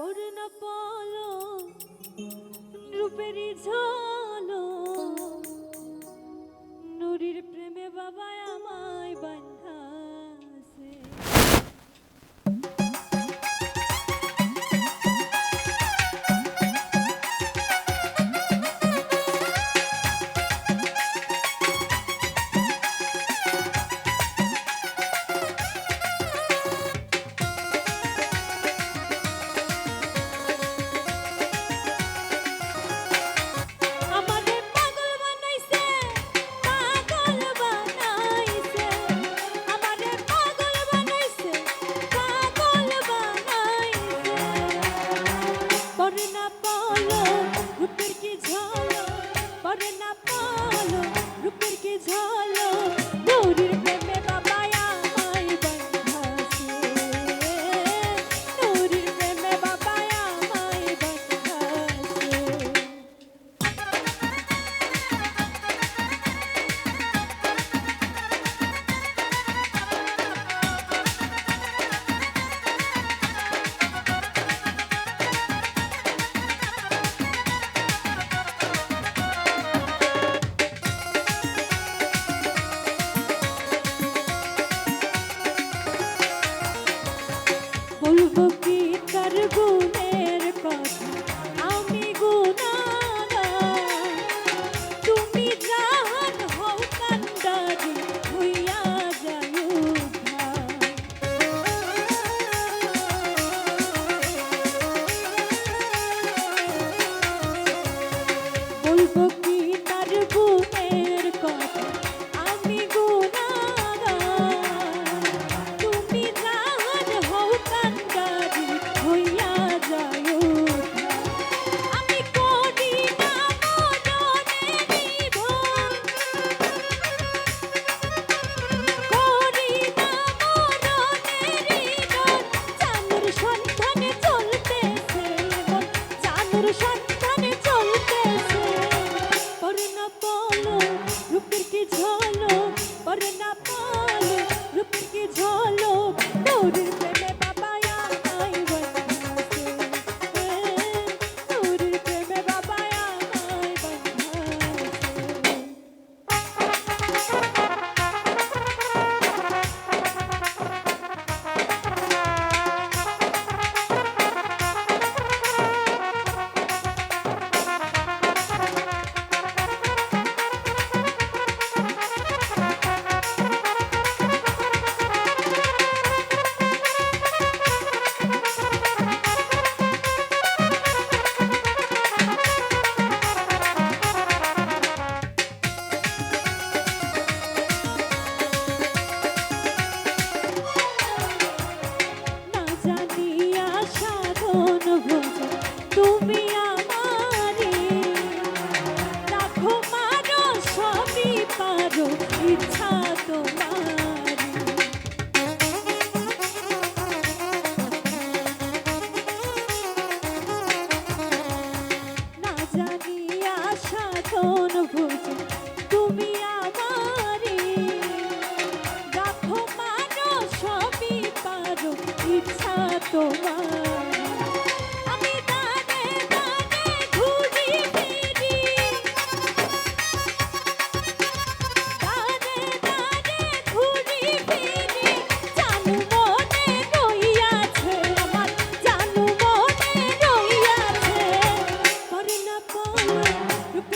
করুণ পল রূপের ঝড়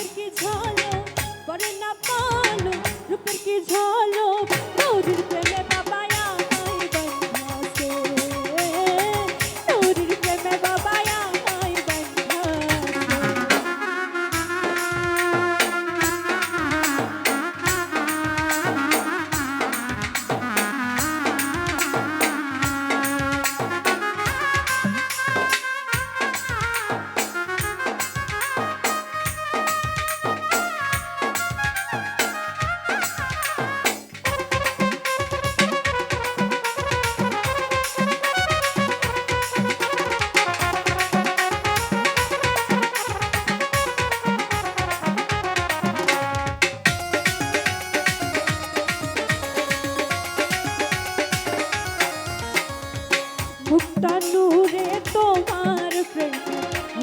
রূপের কি ঝালো পরে না পালো রূপের কি ঝালো রূপের বুকটা নূরে তোমার প্রেম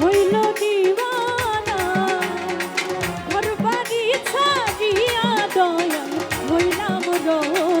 হইল দিওয়ানা। ঘর বাড়ি ছাড়িয়া দয়া হইলাম রোজ